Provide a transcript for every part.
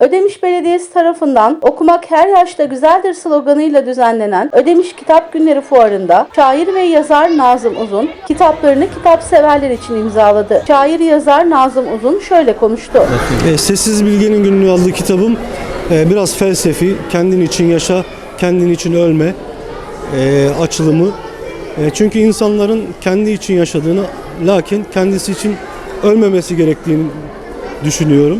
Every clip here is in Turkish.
Ödemiş Belediyesi tarafından okumak her yaşta güzeldir sloganıyla düzenlenen Ödemiş Kitap Günleri Fuarı'nda şair ve yazar Nazım Uzun kitaplarını kitap severler için imzaladı. Şair yazar Nazım Uzun şöyle konuştu. E, Sessiz Bilge'nin Günlüğü adlı kitabım e, biraz felsefi, kendin için yaşa, kendin için ölme e, açılımı. Çünkü insanların kendi için yaşadığını, lakin kendisi için ölmemesi gerektiğini düşünüyorum.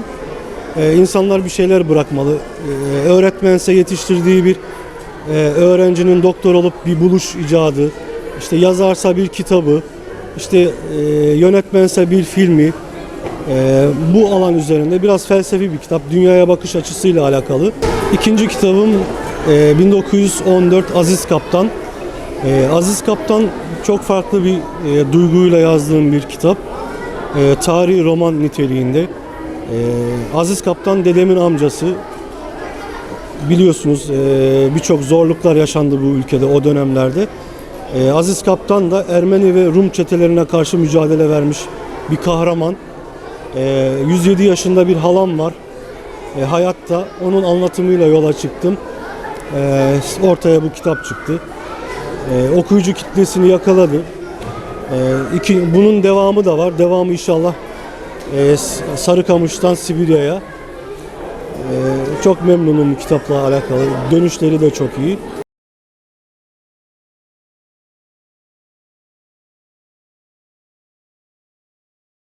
E, insanlar bir şeyler bırakmalı. E, öğretmense yetiştirdiği bir e, öğrencinin doktor olup bir buluş icadı, işte yazarsa bir kitabı, işte e, yönetmense bir filmi, ee, bu alan üzerinde biraz felsefi bir kitap, dünyaya bakış açısıyla alakalı. İkinci kitabım e, 1914 Aziz Kaptan. E, Aziz Kaptan çok farklı bir e, duyguyla yazdığım bir kitap. E, tarihi roman niteliğinde. E, Aziz Kaptan dedemin amcası. Biliyorsunuz e, birçok zorluklar yaşandı bu ülkede o dönemlerde. E, Aziz Kaptan da Ermeni ve Rum çetelerine karşı mücadele vermiş bir kahraman. Ee, 107 yaşında bir halam var. Ee, hayatta onun anlatımıyla yola çıktım. Ee, ortaya bu kitap çıktı. Ee, okuyucu kitlesini yakaladı. Ee, iki, bunun devamı da var. Devamı inşallah e, Sarıkamış'tan Sibirya'ya. Ee, çok memnunum kitapla alakalı. Dönüşleri de çok iyi.